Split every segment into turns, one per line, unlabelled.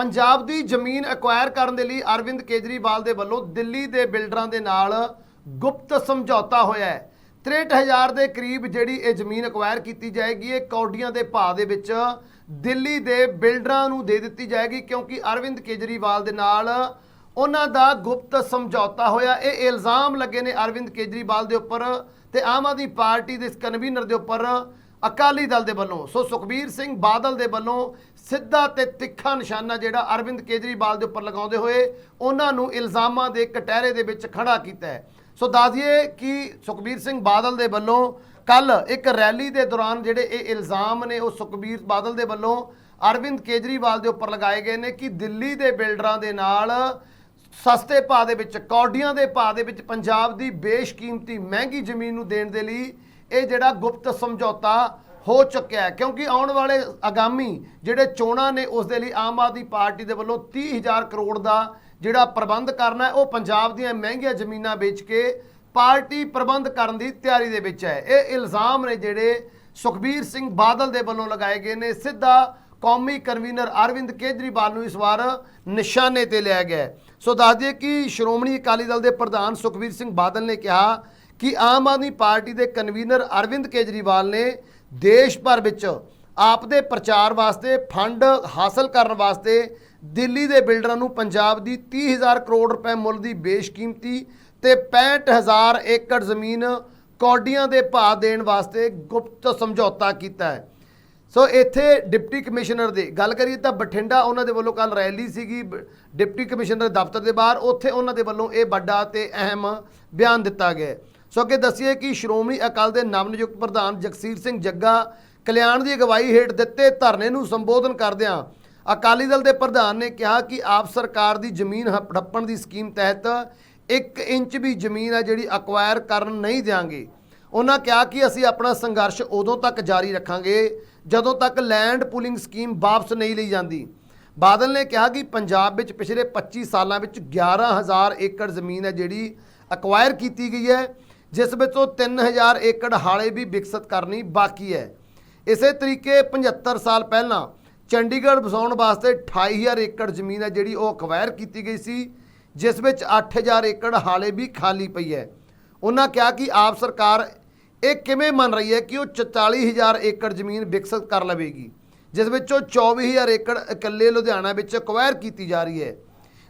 ਪੰਜਾਬ ਦੀ ਜ਼ਮੀਨ ਐਕਵਾਇਰ ਕਰਨ ਦੇ ਲਈ ਅਰਵਿੰਦ ਕੇਜਰੀਵਾਲ ਦੇ ਵੱਲੋਂ ਦਿੱਲੀ ਦੇ ਬਿਲਡਰਾਂ ਦੇ ਨਾਲ ਗੁਪਤ ਸਮਝੌਤਾ ਹੋਇਆ ਹੈ। 63000 ਦੇ ਕਰੀਬ ਜਿਹੜੀ ਇਹ ਜ਼ਮੀਨ ਐਕਵਾਇਰ ਕੀਤੀ ਜਾਏਗੀ, ਇਹ ਕੌਡੀਆਂ ਦੇ ਭਾਅ ਦੇ ਵਿੱਚ ਦਿੱਲੀ ਦੇ ਬਿਲਡਰਾਂ ਨੂੰ ਦੇ ਦਿੱਤੀ ਜਾਏਗੀ ਕਿਉਂਕਿ ਅਰਵਿੰਦ ਕੇਜਰੀਵਾਲ ਦੇ ਨਾਲ ਉਹਨਾਂ ਦਾ ਗੁਪਤ ਸਮਝੌਤਾ ਹੋਇਆ। ਇਹ ਇਲਜ਼ਾਮ ਲੱਗੇ ਨੇ ਅਰਵਿੰਦ ਕੇਜਰੀਵਾਲ ਦੇ ਉੱਪਰ ਤੇ ਆਮ ਆਦਮੀ ਪਾਰਟੀ ਦੇ ਕਨਵੀਨਰ ਦੇ ਉੱਪਰ। ਅਕਾਲੀ ਦਲ ਦੇ ਵੱਲੋਂ, ਸੋ ਸੁਖਬੀਰ ਸਿੰਘ ਬਾਦਲ ਦੇ ਵੱਲੋਂ ਸਿੱਧਾ ਤੇ ਤਿੱਖਾ ਨਿਸ਼ਾਨਾ ਜਿਹੜਾ ਅਰਵਿੰਦ ਕੇਜਰੀਵਾਲ ਦੇ ਉੱਪਰ ਲਗਾਉਂਦੇ ਹੋਏ ਉਹਨਾਂ ਨੂੰ ਇਲਜ਼ਾਮਾਂ ਦੇ ਕਟਹਿਰੇ ਦੇ ਵਿੱਚ ਖੜਾ ਕੀਤਾ ਹੈ। ਸੋ ਦੱਸ ਕਿ ਸੁਖਬੀਰ ਸਿੰਘ ਬਾਦਲ ਦੇ ਵੱਲੋਂ ਕੱਲ ਇੱਕ ਰੈਲੀ ਦੇ ਦੌਰਾਨ ਜਿਹੜੇ ਇਹ ਇਲਜ਼ਾਮ ਨੇ, ਉਹ ਸੁਖਬੀਰ ਬਾਦਲ ਦੇ ਵੱਲੋਂ ਅਰਵਿੰਦ ਕੇਜਰੀਵਾਲ ਦੇ ਉੱਪਰ ਲਗਾਏ ਗਏ ਨੇ ਕਿ ਦਿੱਲੀ ਦੇ ਬਿਲਡਰਾਂ ਦੇ ਨਾਲ ਸਸਤੇ ਭਾਅ ਦੇ ਵਿੱਚ, ਕੌਡੀਆਂ ਦੇ ਭਾਅ ਦੇ ਵਿੱਚ ਪੰਜਾਬ ਦੀ ਬੇਸ਼ਕੀਮਤੀ ਮਹਿੰਗੀ ਜ਼ਮੀਨ ਨੂੰ ਦੇਣ ਦੇ ਲਈ ਇਹ ਜਿਹੜਾ ਗੁਪਤ ਸਮਝੌਤਾ ਹੋ ਚੁੱਕਿਆ ਹੈ, ਕਿਉਂਕਿ ਆਉਣ ਵਾਲੇ ਆਗਾਮੀ ਜਿਹੜੇ ਚੋਣਾਂ ਨੇ, ਉਸ ਦੇ ਲਈ ਆਮ ਆਦਮੀ ਪਾਰਟੀ ਦੇ ਵੱਲੋਂ 30000 ਕਰੋੜ ਦਾ ਜਿਹੜਾ ਪ੍ਰਬੰਧ ਕਰਨਾ ਹੈ, ਉਹ ਪੰਜਾਬ ਦੀਆਂ ਮਹਿੰਗੀਆਂ ਜ਼ਮੀਨਾਂ ਵੇਚ ਕੇ ਪਾਰਟੀ ਪ੍ਰਬੰਧ ਕਰਨ ਦੀ ਤਿਆਰੀ ਦੇ ਵਿੱਚ ਹੈ। ਇਹ ਇਲਜ਼ਾਮ ਨੇ ਜਿਹੜੇ ਸੁਖਬੀਰ ਸਿੰਘ ਬਾਦਲ ਦੇ ਵੱਲੋਂ ਲਗਾਏ ਗਏ ਨੇ, ਸਿੱਧਾ ਕੌਮੀ ਕਨਵੀਨਰ ਅਰਵਿੰਦ ਕੇਜਰੀਵਾਲ ਨੂੰ ਇਸ ਵਾਰ ਨਿਸ਼ਾਨੇ ਤੇ ਲਿਆ ਗਿਆ ਸੋ ਦੱਸ ਦਈਏ ਕਿ ਸ਼੍ਰੋਮਣੀ ਅਕਾਲੀ ਦਲ ਦੇ ਪ੍ਰਧਾਨ ਸੁਖਬੀਰ ਸਿੰਘ ਬਾਦਲ ਨੇ ਕਿਹਾ ਕਿ ਆਮ ਆਦਮੀ ਪਾਰਟੀ ਦੇ ਕਨਵੀਨਰ ਅਰਵਿੰਦ ਕੇਜਰੀਵਾਲ ਨੇ ਦੇਸ਼ ਭਰ ਵਿੱਚ ਆਪਦੇ ਪ੍ਰਚਾਰ ਵਾਸਤੇ, ਫੰਡ ਹਾਸਲ ਕਰਨ ਵਾਸਤੇ ਦਿੱਲੀ ਦੇ ਬਿਲਡਰਾਂ ਨੂੰ ਪੰਜਾਬ ਦੀ 30000 ਕਰੋੜ ਰੁਪਏ ਮੁੱਲ ਦੀ ਬੇਸ਼ਕੀਮਤੀ ਤੇ 65000 ਏਕੜ ਜ਼ਮੀਨ ਕੌਡੀਆਂ ਦੇ ਭਾਅ ਦੇਣ ਵਾਸਤੇ ਗੁਪਤ ਸਮਝੌਤਾ ਕੀਤਾ ਹੈ। ਸੋ ਇੱਥੇ ਡਿਪਟੀ ਕਮਿਸ਼ਨਰ ਦੀ ਗੱਲ ਕਰੀਏ ਤਾਂ ਬਠਿੰਡਾ ਉਹਨਾਂ ਦੇ ਵੱਲੋਂ ਕੱਲ ਰੈਲੀ ਸੀਗੀ ਡਿਪਟੀ ਕਮਿਸ਼ਨਰ ਦਫ਼ਤਰ ਦੇ ਬਾਹਰ, ਉੱਥੇ ਉਹਨਾਂ ਦੇ ਵੱਲੋਂ ਇਹ ਵੱਡਾ ਤੇ ਅਹਿਮ ਬਿਆਨ ਦਿੱਤਾ ਗਿਆ ਸੋ ਅੱਗੇ ਦੱਸੀਏ ਕਿ ਸ਼੍ਰੋਮਣੀ ਅਕਾਲ ਦੇ ਨਵਨਿਯੁਕਤ ਪ੍ਰਧਾਨ ਜਗਸੀਰ ਸਿੰਘ ਜੱਗਾ ਕਲਿਆਣ ਦੀ ਅਗਵਾਈ ਹੇਠ ਦਿੱਤੇ ਧਰਨੇ ਨੂੰ ਸੰਬੋਧਨ ਕਰਦਿਆਂ ਅਕਾਲੀ ਦਲ ਦੇ ਪ੍ਰਧਾਨ ਨੇ ਕਿਹਾ ਕਿ ਆਪ ਸਰਕਾਰ ਦੀ ਜ਼ਮੀਨ ਹਪ- ਹੜੱਪਣ ਦੀ ਸਕੀਮ ਤਹਿਤ 1 ਇੰਚ ਵੀ ਜ਼ਮੀਨ ਹੈ ਜਿਹੜੀ ਅਕਵਾਇਰ ਕਰਨ ਨਹੀਂ ਦਿਆਂਗੇ। ਉਹਨਾਂ ਕਿਹਾ ਕਿ ਅਸੀਂ ਆਪਣਾ ਸੰਘਰਸ਼ ਉਦੋਂ ਤੱਕ ਜਾਰੀ ਰੱਖਾਂਗੇ ਜਦੋਂ ਤੱਕ ਲੈਂਡ ਪੂਲਿੰਗ ਸਕੀਮ ਵਾਪਸ ਨਹੀਂ ਲਈ ਜਾਂਦੀ। ਬਾਦਲ ਨੇ ਕਿਹਾ ਕਿ ਪੰਜਾਬ ਵਿੱਚ ਪਿਛਲੇ 25 ਸਾਲਾਂ ਵਿੱਚ 11000 ਏਕੜ ਜ਼ਮੀਨ ਹੈ ਜਿਹੜੀ ਅਕਵਾਇਰ ਕੀਤੀ ਗਈ ਹੈ। ਜਿਸ ਵਿੱਚੋਂ 3000 ਏਕੜ ਹਾਲੇ ਵੀ ਵਿਕਸਿਤ ਕਰਨੀ ਬਾਕੀ ਹੈ। ਇਸੇ ਤਰੀਕੇ 75 ਸਾਲ ਪਹਿਲਾਂ ਚੰਡੀਗੜ੍ਹ ਵਸਾਉਣ ਵਾਸਤੇ 28000 ਏਕੜ ਜ਼ਮੀਨ ਹੈ ਜਿਹੜੀ ਉਹ ਅਕਵਾਇਰ ਕੀਤੀ ਗਈ ਸੀ, ਜਿਸ ਵਿੱਚ 8000 ਏਕੜ ਹਾਲੇ ਵੀ ਖਾਲੀ ਪਈ ਹੈ। ਉਹਨਾਂ ਕਿਹਾ ਕਿ ਆਪ ਸਰਕਾਰ ਇਹ ਕਿਵੇਂ ਮੰਨ ਰਹੀ ਹੈ ਕਿ ਉਹ 44000 ਏਕੜ ਜ਼ਮੀਨ ਵਿਕਸਿਤ ਕਰ ਲਵੇਗੀ, ਜਿਸ ਵਿੱਚੋਂ 24000 ਏਕੜ ਇਕੱਲੇ ਲੁਧਿਆਣਾ ਵਿੱਚ ਅਕਵਾਇਰ ਕੀਤੀ ਜਾ ਰਹੀ ਹੈ।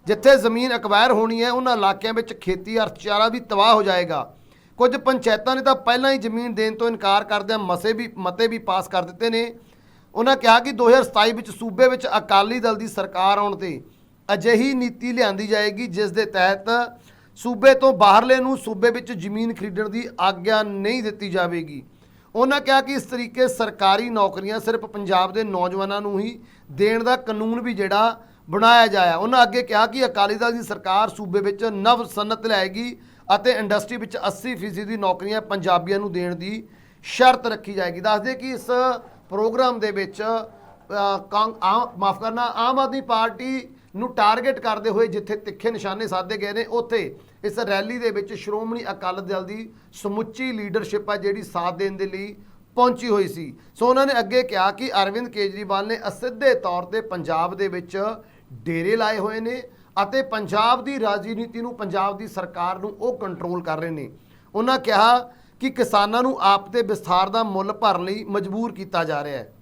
ਜਿੱਥੇ ਜ਼ਮੀਨ ਅਕਵਾਇਰ ਹੋਣੀ ਹੈ, ਉਹਨਾਂ ਇਲਾਕਿਆਂ ਵਿੱਚ ਖੇਤੀ ਅਰਥਚਾਰਾ ਵੀ ਤਬਾਹ ਹੋ ਜਾਏਗਾ। ਕੁਝ ਪੰਚਾਇਤਾਂ ਨੇ ਤਾਂ ਪਹਿਲਾਂ ਹੀ ਜ਼ਮੀਨ ਦੇਣ ਤੋਂ ਇਨਕਾਰ ਕਰਦਿਆਂ ਮਸੇ ਵੀ, ਮਤੇ ਵੀ ਪਾਸ ਕਰ ਦਿੱਤੇ ਨੇ। ਉਹਨਾਂ ਕਿਹਾ ਕਿ 2027 ਵਿੱਚ ਸੂਬੇ ਵਿੱਚ ਅਕਾਲੀ ਦਲ ਦੀ ਸਰਕਾਰ ਆਉਣ ਤੇ ਅਜਿਹੀ ਨੀਤੀ ਲਿਆਂਦੀ ਜਾਏਗੀ, ਜਿਸ ਦੇ ਤਹਿਤ ਸੂਬੇ ਤੋਂ ਬਾਹਰਲੇ ਨੂੰ ਸੂਬੇ ਵਿੱਚ ਜ਼ਮੀਨ ਖਰੀਦਣ ਦੀ ਆਗਿਆ ਨਹੀਂ ਦਿੱਤੀ ਜਾਵੇਗੀ। ਉਹਨਾਂ ਕਿਹਾ ਕਿ ਇਸ ਤਰੀਕੇ ਸਰਕਾਰੀ ਨੌਕਰੀਆਂ ਸਿਰਫ ਪੰਜਾਬ ਦੇ ਨੌਜਵਾਨਾਂ ਨੂੰ ਹੀ ਦੇਣ ਦਾ ਕਾਨੂੰਨ ਵੀ ਜਿਹੜਾ ਬਣਾਇਆ ਜਾਇਆ। ਉਹਨਾਂ ਅੱਗੇ ਕਿਹਾ ਕਿ ਅਕਾਲੀ ਦਲ ਦੀ ਸਰਕਾਰ ਸੂਬੇ ਵਿੱਚ ਨਵ ਸਨਅਤ ਲਿਆਏਗੀ ਅਤੇ ਇੰਡਸਟਰੀ ਵਿੱਚ 80% ਦੀ ਨੌਕਰੀਆਂ ਪੰਜਾਬੀਆਂ ਨੂੰ ਦੇਣ ਦੀ ਸ਼ਰਤ ਰੱਖੀ ਜਾਏਗੀ। ਦੱਸਦੇ ਕਿ ਇਸ ਪ੍ਰੋਗਰਾਮ ਦੇ ਵਿੱਚ ਕਾਂ- ਆਮ, ਮਾਫ ਕਰਨਾ, ਆਮ ਆਦਮੀ ਪਾਰਟੀ ਨੂੰ ਟਾਰਗੇਟ ਕਰਦੇ ਹੋਏ ਜਿੱਥੇ ਤਿੱਖੇ ਨਿਸ਼ਾਨੇ ਸਾਧੇ ਗਏ ਨੇ, ਉੱਥੇ ਇਸ ਰੈਲੀ ਦੇ ਵਿੱਚ ਸ਼੍ਰੋਮਣੀ ਅਕਾਲੀ ਦਲ ਦੀ ਸਮੁੱਚੀ ਲੀਡਰਸ਼ਿਪ ਹੈ ਜਿਹੜੀ ਸਾਥ ਦੇਣ ਦੇ ਲਈ ਪਹੁੰਚੀ ਹੋਈ ਸੀ। ਸੋ ਉਹਨਾਂ ਨੇ ਅੱਗੇ ਕਿਹਾ ਕਿ ਅਰਵਿੰਦ ਕੇਜਰੀਵਾਲ ਨੇ ਅਸਿੱਧੇ ਤੌਰ ਤੇ ਪੰਜਾਬ ਦੇ ਵਿੱਚ ਡੇਰੇ ਲਾਏ ਹੋਏ ਨੇ ਅਤੇ ਪੰਜਾਬ ਦੀ ਰਾਜਨੀਤੀ ਨੂੰ, ਪੰਜਾਬ ਦੀ ਸਰਕਾਰ ਨੂੰ ਉਹ ਕੰਟਰੋਲ ਕਰ ਰਹੇ ਨੇ। ਉਹਨਾਂ ਕਿਹਾ ਕਿ ਕਿਸਾਨਾਂ ਨੂੰ ਆਪ ਦੇ ਵਿਸਥਾਰ ਦਾ ਮੁੱਲ ਭਰਨ ਲਈ ਮਜਬੂਰ ਕੀਤਾ ਜਾ ਰਿਹਾ ਹੈ।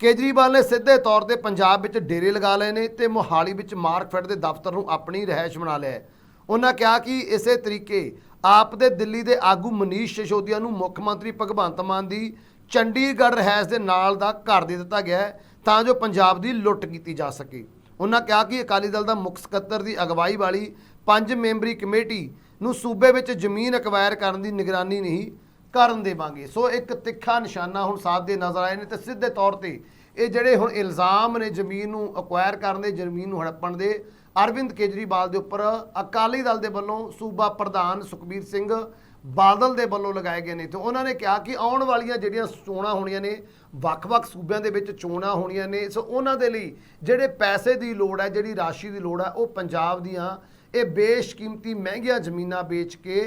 ਕੇਜਰੀਵਾਲ ਨੇ ਸਿੱਧੇ ਤੌਰ ਤੇ ਪੰਜਾਬ ਵਿੱਚ ਡੇਰੇ ਲਗਾ ਲਏ ਨੇ ਤੇ ਮੋਹਾਲੀ ਵਿੱਚ ਮਾਰਕਫੈਡ ਦੇ ਦਫ਼ਤਰ ਨੂੰ ਆਪਣੀ ਰਹਿائش ਬਣਾ ਲਿਆ ਉਹਨਾਂ ਕਿਹਾ ਕਿ ਇਸੇ ਤਰੀਕੇ ਆਪ ਦੇ ਦਿੱਲੀ ਦੇ ਆਗੂ ਮਨੀਸ਼ ਸ਼ਿਸ਼ੋਦੀਆ ਨੂੰ ਮੁੱਖ ਮੰਤਰੀ ਭਗਵੰਤ ਮਾਨ ਦੀ ਚੰਡੀਗੜ੍ਹ ਰਹਿائش ਦੇ ਨਾਲ ਦਾ ਘਰ ਦੇ ਦਿੱਤਾ ਗਿਆ ਤਾਂ ਜੋ ਪੰਜਾਬ ਦੀ ਲੁੱਟ ਕੀਤੀ ਜਾ ਸਕੇ। ਉਹਨਾਂ ਕਿਹਾ ਕਿ ਅਕਾਲੀ ਦਲ ਦਾ ਮੁੱਖ ਸਕੱਤਰ ਦੀ ਅਗਵਾਈ ਵਾਲੀ ਪੰਜ ਮੈਂਬਰੀ ਕਮੇਟੀ ਨੂੰ ਸੂਬੇ ਵਿੱਚ ਜ਼ਮੀਨ ਅਕਵਾਇਰ ਕਰਨ ਦੀ ਨਿਗਰਾਨੀ ਨਹੀਂ ਕਰਨ ਦੇਵਾਂਗੇ। ਸੋ ਇੱਕ ਤਿੱਖਾ ਨਿਸ਼ਾਨਾ ਹੁਣ ਸਾਥ ਦੇ ਨਜ਼ਰ ਆਏ ਨੇ ਤੇ ਸਿੱਧੇ ਤੌਰ ਤੇ ਇਹ ਜਿਹੜੇ ਹੁਣ ਇਲਜ਼ਾਮ ਨੇ ਜ਼ਮੀਨ ਨੂੰ ਅਕਵਾਇਰ ਕਰਨ ਦੇ, ਜ਼ਮੀਨ ਨੂੰ ਹੜੱਪਣ ਦੇ, ਅਰਵਿੰਦ ਕੇਜਰੀਵਾਲ ਦੇ ਉੱਪਰ ਅਕਾਲੀ ਦਲ ਦੇ ਵੱਲੋਂ ਸੂਬਾ ਪ੍ਰਧਾਨ ਸੁਖਬੀਰ ਸਿੰਘ ਬਾਦਲ ਦੇ ਵੱਲੋਂ ਲਗਾਏ ਗਏ ਨੇ ਤੇ ਉਹਨਾਂ ਨੇ ਕਿਹਾ ਕਿ ਆਉਣ ਵਾਲੀਆਂ ਜਿਹੜੀਆਂ ਚੋਣਾਂ ਹੋਣੀਆਂ ਨੇ, ਵੱਖ-ਵੱਖ ਸੂਬਿਆਂ ਦੇ ਵਿੱਚ ਚੋਣਾਂ ਹੋਣੀਆਂ ਨੇ, ਸੋ ਉਹਨਾਂ ਦੇ ਲਈ ਜਿਹੜੇ ਪੈਸੇ ਦੀ ਲੋੜ ਹੈ, ਜਿਹੜੀ ਰਾਸ਼ੀ ਦੀ ਲੋੜ ਹੈ, ਉਹ ਪੰਜਾਬ ਦੀਆਂ ਇਹ ਬੇਸ਼ਕੀਮਤੀ ਮਹਿੰਗੀਆਂ ਜ਼ਮੀਨਾਂ ਵੇਚ ਕੇ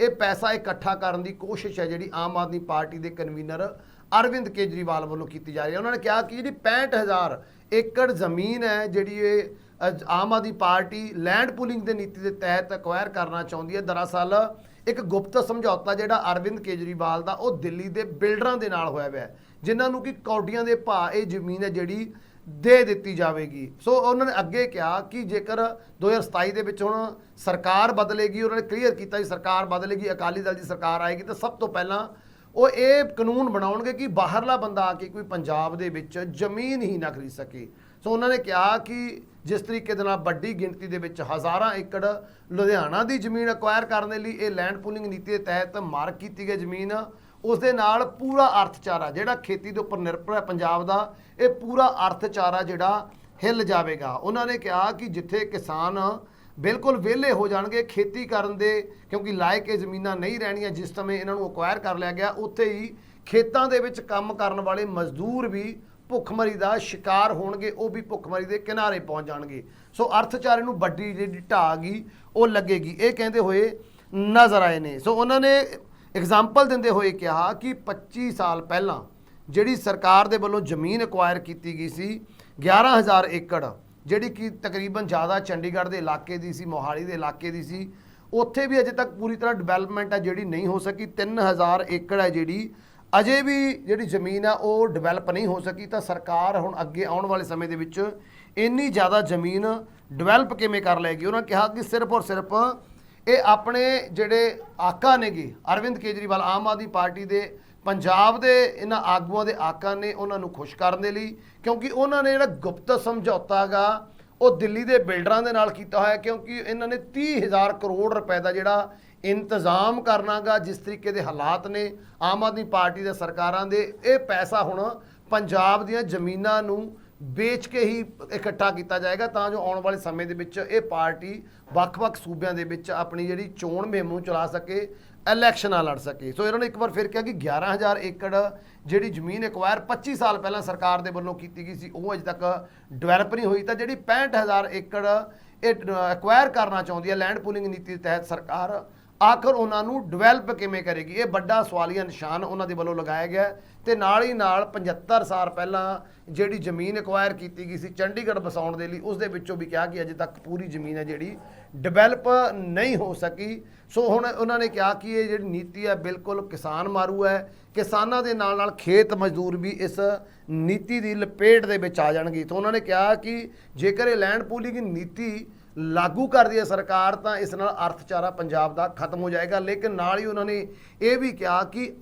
ਇਹ ਪੈਸਾ ਇਕੱਠਾ ਕਰਨ ਦੀ ਕੋਸ਼ਿਸ਼ ਹੈ, ਜਿਹੜੀ ਆਮ ਆਦਮੀ ਪਾਰਟੀ ਦੇ ਕਨਵੀਨਰ ਅਰਵਿੰਦ ਕੇਜਰੀਵਾਲ ਵੱਲੋਂ ਕੀਤੀ ਜਾ ਰਹੀ ਹੈ। ਉਹਨਾਂ ਨੇ ਕਿਹਾ ਕਿ ਜਿਹੜੀ 65000 ਏਕੜ ਜ਼ਮੀਨ ਹੈ, ਜਿਹੜੀ ਇਹ Aam Aadmi Party land pooling ਦੇ ਨੀਤੀ ਦੇ ਤਹਿਤ ਅਕਵਾਇਰ ਕਰਨਾ ਚਾਹੁੰਦੀ ਹੈ। ਦਰਅਸਲ ਇੱਕ ਗੁਪਤ ਸਮਝੌਤਾ ਜਿਹੜਾ ਅਰਵਿੰਦ ਕੇਜਰੀਵਾਲ ਦਾ, ਉਹ ਦਿੱਲੀ ਦੇ ਬਿਲਡਰਾਂ ਦੇ ਨਾਲ ਹੋਇਆ ਹੋਇਆ ਜਿਨ੍ਹਾਂ ਨੂੰ ਕਿ ਕੌਡੀਆਂ ਦੇ ਭਾਅ ਇਹ ਜ਼ਮੀਨ ਹੈ ਜਿਹੜੀ ਦੇ ਦਿੱਤੀ ਜਾਵੇਗੀ। ਸੋ ਉਹਨਾਂ ਨੇ ਅੱਗੇ ਕਿਹਾ ਕਿ ਜੇਕਰ 2027 ਦੇ ਵਿੱਚ ਹੁਣ ਸਰਕਾਰ ਬਦਲੇਗੀ, ਉਹਨਾਂ ਨੇ ਕਲੀਅਰ ਕੀਤਾ ਕਿ ਸਰਕਾਰ ਬਦਲੇਗੀ, ਅਕਾਲੀ ਦਲ ਦੀ ਸਰਕਾਰ ਆਏਗੀ, ਤਾਂ ਸਭ ਤੋਂ ਪਹਿਲਾਂ ਉਹ ਇਹ ਕਾਨੂੰਨ ਬਣਾਉਣਗੇ ਕਿ ਬਾਹਰਲਾ ਬੰਦਾ ਆ ਕੇ ਕੋਈ ਪੰਜਾਬ ਦੇ ਵਿੱਚ ਜ਼ਮੀਨ ਹੀ ਨਾ ਖਰੀਦ ਸਕੇ। ਸੋ ਉਹਨਾਂ ਨੇ ਕਿਹਾ ਕਿ ਜਿਸ ਤਰੀਕੇ ਦੇ ਨਾਲ ਵੱਡੀ ਗਿਣਤੀ ਦੇ ਵਿੱਚ ਹਜ਼ਾਰਾਂ ਏਕੜ ਲੁਧਿਆਣਾ ਦੀ ਜ਼ਮੀਨ ਅਕਵਾਇਰ ਕਰਨ ਦੇ ਲਈ ਇਹ ਲੈਂਡ ਪੂਲਿੰਗ ਨੀਤੀ ਦੇ ਤਹਿਤ ਮਾਰਕ ਕੀਤੀ ਗਈ ਜ਼ਮੀਨ। ਉਸ ਦੇ ਨਾਲ ਪੂਰਾ ਅਰਥਚਾਰਾ, ਜਿਹੜਾ ਖੇਤੀ ਦੇ ਉੱਪਰ ਨਿਰਭਰ ਹੈ ਪੰਜਾਬ ਦਾ, ਇਹ ਪੂਰਾ ਅਰਥਚਾਰਾ ਜਿਹੜਾ ਹਿੱਲ ਜਾਵੇਗਾ। ਉਹਨਾਂ ਨੇ ਕਿਹਾ ਕਿ ਜਿੱਥੇ ਕਿਸਾਨ ਬਿਲਕੁਲ ਵਿਹਲੇ ਹੋ ਜਾਣਗੇ ਖੇਤੀ ਕਰਨ ਦੇ, ਕਿਉਂਕਿ ਲਾਇਕ ਇਹ ਜ਼ਮੀਨਾਂ ਨਹੀਂ ਰਹਿਣੀਆਂ ਜਿਸ ਸਮੇਂ ਇਹਨਾਂ ਨੂੰ ਅਕਵਾਇਰ ਕਰ ਲਿਆ ਗਿਆ, ਉੱਥੇ ਹੀ ਖੇਤਾਂ ਦੇ ਵਿੱਚ ਕੰਮ ਕਰਨ ਵਾਲੇ ਮਜ਼ਦੂਰ ਵੀ ਭੁੱਖਮਰੀ ਦਾ ਸ਼ਿਕਾਰ ਹੋਣਗੇ, ਉਹ ਵੀ ਭੁੱਖਮਰੀ ਦੇ ਕਿਨਾਰੇ ਪਹੁੰਚ ਜਾਣਗੇ। ਸੋ ਅਰਥਚਾਰੇ ਨੂੰ ਵੱਡੀ ਜਿਹੜੀ ਢਾਹ ਗਈ ਉਹ ਲੱਗੇਗੀ। ਇਹ ਕਹਿੰਦੇ ਹੋਏ ਨਜ਼ਰ ਆਏ ਨੇ। ਸੋ ਉਹਨਾਂ ਨੇ ਐਗਜ਼ਾਮਪਲ ਦਿੰਦੇ ਹੋਏ ਕਿਹਾ ਕਿ 25 ਸਾਲ ਪਹਿਲਾਂ ਜਿਹੜੀ ਸਰਕਾਰ ਦੇ ਵੱਲੋਂ ਜ਼ਮੀਨ ਅਕਵਾਇਰ ਕੀਤੀ ਗਈ ਸੀ 11000 ਏਕੜ, ਜਿਹੜੀ ਕਿ ਤਕਰੀਬਨ ਜ਼ਿਆਦਾ ਚੰਡੀਗੜ੍ਹ ਦੇ ਇਲਾਕੇ ਦੀ ਸੀ, ਮੋਹਾਲੀ ਦੇ ਇਲਾਕੇ ਦੀ ਸੀ, ਉੱਥੇ ਵੀ ਅਜੇ ਤੱਕ ਪੂਰੀ ਤਰ੍ਹਾਂ ਡਿਵੈਲਪਮੈਂਟ ਹੈ ਜਿਹੜੀ ਨਹੀਂ ਹੋ ਸਕੀ। 3000 ਏਕੜ ਹੈ ਜਿਹੜੀ ਅਜੇ ਵੀ ਜਿਹੜੀ ਜ਼ਮੀਨ ਆ, ਉਹ ਡਿਵੈਲਪ ਨਹੀਂ ਹੋ ਸਕੀ, ਤਾਂ ਸਰਕਾਰ ਹੁਣ ਅੱਗੇ ਆਉਣ ਵਾਲੇ ਸਮੇਂ ਦੇ ਵਿੱਚ ਇੰਨੀ ਜ਼ਿਆਦਾ ਜ਼ਮੀਨ ਡਿਵੈਲਪ ਕਿਵੇਂ ਕਰ ਲਏਗੀ? ਉਹਨਾਂ ਕਿਹਾ ਕਿ ਸਿਰਫ ਔਰ ਸਿਰਫ ਇਹ ਆਪਣੇ ਜਿਹੜੇ ਆਕਾ ਨੇਗੇ, ਅਰਵਿੰਦ ਕੇਜਰੀਵਾਲ ਆਮ ਆਦਮੀ ਪਾਰਟੀ ਦੇ, ਪੰਜਾਬ ਦੇ ਇਹਨਾਂ ਆਗੂਆਂ ਦੇ ਆਕਾ ਨੇ ਉਹਨਾਂ ਨੂੰ ਖੁਸ਼ ਕਰਨ ਦੇ ਲਈ, ਕਿਉਂਕਿ ਉਹਨਾਂ ਨੇ ਜਿਹੜਾ ਗੁਪਤ ਸਮਝੌਤਾ ਗਾ, ਉਹ ਦਿੱਲੀ ਦੇ ਬਿਲਡਰਾਂ ਦੇ ਨਾਲ ਕੀਤਾ ਹੋਇਆ, ਕਿਉਂਕਿ ਇਹਨਾਂ ਨੇ 30000 ਕਰੋੜ ਰੁਪਏ ਦਾ ਜਿਹੜਾ ਇੰਤਜ਼ਾਮ ਕਰਨਾਗਾ ਜਿਸ ਤਰੀਕੇ ਦੇ ਹਾਲਾਤ ਨੇ ਆਮ ਆਦਮੀ ਪਾਰਟੀ ਦੇ ਸਰਕਾਰਾਂ ਦੇ, ਇਹ ਪੈਸਾ ਹੁਣ ਪੰਜਾਬ ਦੀਆਂ ਜ਼ਮੀਨਾਂ ਨੂੰ ਵੇਚ ਕੇ ਹੀ ਇਕੱਠਾ ਕੀਤਾ ਜਾਏਗਾ, ਤਾਂ ਜੋ ਆਉਣ ਵਾਲੇ ਸਮੇਂ ਦੇ ਵਿੱਚ ਇਹ ਪਾਰਟੀ ਵੱਖ-ਵੱਖ ਸੂਬਿਆਂ ਦੇ ਵਿੱਚ ਆਪਣੀ ਜਿਹੜੀ ਚੋਣ ਮੁਹਿੰਮ ਨੂੰ ਚਲਾ ਸਕੇ ਇਲੈਕਸ਼ਨਾਂ ਲੜ ਸਕੇ। ਸੋ ਇਹਨਾਂ ਨੇ ਇੱਕ ਵਾਰ ਫਿਰ ਕਿਹਾ ਕਿ 11000 ਏਕੜ ਜਿਹੜੀ ਜ਼ਮੀਨ ਐਕਵਾਇਰ 25 ਸਾਲ ਪਹਿਲਾਂ ਸਰਕਾਰ ਦੇ ਵੱਲੋਂ ਕੀਤੀ ਗਈ ਸੀ, ਉਹ ਅਜੇ ਤੱਕ ਡਿਵੈਲਪ ਨਹੀਂ ਹੋਈ, ਤਾਂ ਜਿਹੜੀ 65000 ਏਕੜ ਇਹ ਐਕਵਾਇਰ ਕਰਨਾ ਚਾਹੁੰਦੀ ਹੈ ਲੈਂਡ ਪੂਲਿੰਗ ਨੀਤੀ ਦੇ ਤਹਿਤ ਸਰਕਾਰ ਆਖਰ ਉਹਨਾਂ ਨੂੰ ਡਿਵੈਲਪ ਕਿਵੇਂ ਕਰੇਗੀ? ਇਹ ਵੱਡਾ ਸਵਾਲੀਆ ਨਿਸ਼ਾਨ ਉਹਨਾਂ ਦੇ ਵੱਲੋਂ ਲਗਾਇਆ ਗਿਆ ਹੈ ਤੇ ਨਾਲ ਹੀ ਨਾਲ 75 ਸਾਲ ਪਹਿਲਾਂ ਜਿਹੜੀ ਜ਼ਮੀਨ ਐਕਵਾਇਰ ਕੀਤੀ ਗਈ ਸੀ ਚੰਡੀਗੜ੍ਹ ਵਸਾਉਣ ਦੇ ਲਈ, ਉਸ ਦੇ ਵਿੱਚੋਂ ਵੀ ਕਿਹਾ ਕਿ ਅਜੇ ਤੱਕ ਪੂਰੀ ਜ਼ਮੀਨ ਹੈ ਜਿਹੜੀ ਡਿਵੈਲਪ ਨਹੀਂ ਹੋ ਸਕੀ। ਸੋ ਹੁਣ ਉਹਨਾਂ ਨੇ ਕਿਹਾ ਕਿ ਇਹ ਜਿਹੜੀ ਨੀਤੀ ਹੈ ਬਿਲਕੁਲ ਕਿਸਾਨ ਮਾਰੂ ਹੈ। ਕਿਸਾਨਾਂ ਦੇ ਨਾਲ ਨਾਲ ਖੇਤ ਮਜ਼ਦੂਰ ਵੀ ਇਸ ਨੀਤੀ ਦੀ ਲਪੇਟ ਦੇ ਵਿੱਚ ਆ ਜਾਣਗੇ। ਤਾਂ ਉਹਨਾਂ ਨੇ ਕਿਹਾ ਕਿ ਜੇਕਰ ਇਹ ਲੈਂਡ ਪੂਲਿੰਗ ਨੀਤੀ ਲਾਗੂ ਕਰਦੀ ਹੈ ਸਰਕਾਰ, ਤਾਂ ਇਸ ਨਾਲ ਅਰਥਚਾਰਾ ਪੰਜਾਬ ਦਾ ਖਤਮ ਹੋ ਜਾਏਗਾ। ਲੇਕਿਨ ਨਾਲ ਹੀ ਉਹਨਾਂ ਨੇ ਇਹ ਵੀ ਕਿਹਾ ਕਿ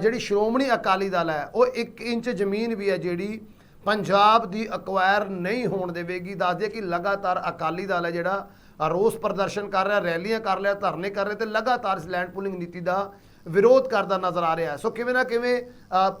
ਜਿਹੜੀ ਸ਼੍ਰੋਮਣੀ ਅਕਾਲੀ ਦਲ ਹੈ, ਉਹ 1 ਇੰਚ ਜ਼ਮੀਨ ਵੀ ਹੈ ਜਿਹੜੀ ਪੰਜਾਬ ਦੀ ਅਕਵਾਇਰ ਨਹੀਂ ਹੋਣ ਦੇਵੇਗੀ। ਦੱਸਦੇ ਕਿ ਲਗਾਤਾਰ ਅਕਾਲੀ ਦਲ ਹੈ ਜਿਹੜਾ ਰੋਸ ਪ੍ਰਦਰਸ਼ਨ ਕਰ ਰਿਹਾ, ਰੈਲੀਆਂ ਕਰ ਰਿਹਾ, ਧਰਨੇ ਕਰ ਰਿਹਾ ਤੇ ਲਗਾਤਾਰ ਇਸ ਲੈਂਡ ਪੂਲਿੰਗ ਨੀਤੀ ਦਾ ਵਿਰੋਧ ਕਰਦਾ ਨਜ਼ਰ ਆ ਰਿਹਾ ਸੋ ਕਿਵੇਂ ਨਾ ਕਿਵੇਂ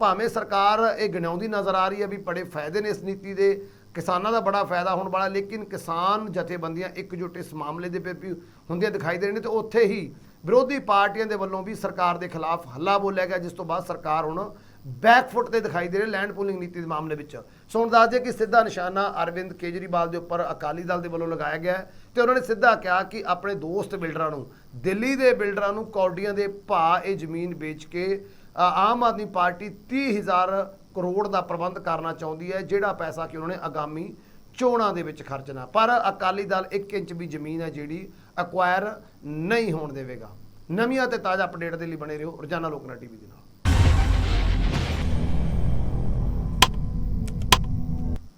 ਭਾਵੇਂ ਸਰਕਾਰ ਇਹ ਗਿਣਾਉਂਦੀ ਨਜ਼ਰ ਆ ਰਹੀ ਹੈ ਵੀ ਬੜੇ ਫਾਇਦੇ ਨੇ ਇਸ ਨੀਤੀ ਦੇ ਕਿਸਾਨਾਂ ਦਾ ਬੜਾ ਫਾਇਦਾ ਹੋਣ ਵਾਲਾ, ਲੇਕਿਨ ਕਿਸਾਨ ਜਥੇਬੰਦੀਆਂ ਇਕਜੁੱਟ ਇਸ ਮਾਮਲੇ ਦੇ ਵਿੱਚ ਹੁੰਦੀਆਂ ਦਿਖਾਈ ਦੇ ਰਹੀਆਂ ਨੇ ਤੇ ਉੱਥੇ ਹੀ ਵਿਰੋਧੀ ਪਾਰਟੀਆਂ ਦੇ ਵੱਲੋਂ ਵੀ ਸਰਕਾਰ ਦੇ ਖਿਲਾਫ ਹੱਲਾ ਬੋਲਿਆ ਗਿਆ, ਜਿਸ ਤੋਂ ਬਾਅਦ ਸਰਕਾਰ ਹੁਣ ਬੈਕਫੁੱਟ ਤੇ ਦਿਖਾਈ ਦੇ ਰਹੀ ਲੈਂਡ ਪੂਲਿੰਗ ਨੀਤੀ ਦੇ ਮਾਮਲੇ ਵਿੱਚ। ਸੋ ਹੁਣ ਦੱਸ ਦਈਏ ਕਿ ਸਿੱਧਾ ਨਿਸ਼ਾਨਾ ਅਰਵਿੰਦ ਕੇਜਰੀਵਾਲ ਦੇ ਉੱਪਰ ਅਕਾਲੀ ਦਲ ਦੇ ਵੱਲੋਂ ਲਗਾਇਆ ਗਿਆ ਹੈ ਤੇ ਉਹਨਾਂ ਨੇ ਸਿੱਧਾ ਕਿਹਾ ਕਿ ਆਪਣੇ ਦੋਸਤ ਬਿਲਡਰਾਂ ਨੂੰ, ਦਿੱਲੀ ਦੇ ਬਿਲਡਰਾਂ ਨੂੰ, ਕੌਡੀਆਂ ਦੇ ਭਾਅ ਇਹ ਜ਼ਮੀਨ ਵੇਚ ਕੇ ਆਮ ਆਦਮੀ ਪਾਰਟੀ 30000 ਕਰੋੜ ਦਾ ਪ੍ਰਬੰਧ ਕਰਨਾ ਚਾਹੁੰਦੀ ਹੈ, ਜਿਹੜਾ ਪੈਸਾ ਕਿ ਉਹਨਾਂ ਨੇ ਆਗਾਮੀ ਚੋਣਾਂ ਦੇ ਵਿੱਚ ਖਰਚਣਾ। ਪਰ ਅਕਾਲੀ ਦਲ 1 ਇੰਚ ਵੀ ਜ਼ਮੀਨ ਹੈ ਜਿਹੜੀ ਅਕਵਾਇਰ ਨਹੀਂ ਹੋਣ ਦੇਵੇਗਾ। ਨਵੀਆਂ ਤੇ ਤਾਜ਼ਾ ਅਪਡੇਟ ਦੇ ਲਈ ਬਣੇ ਰਹੋ ਰੋਜ਼ਾਨਾ ਲੋਕਨਾ ਟੀਵੀ ਦੇ ਨਾਲ।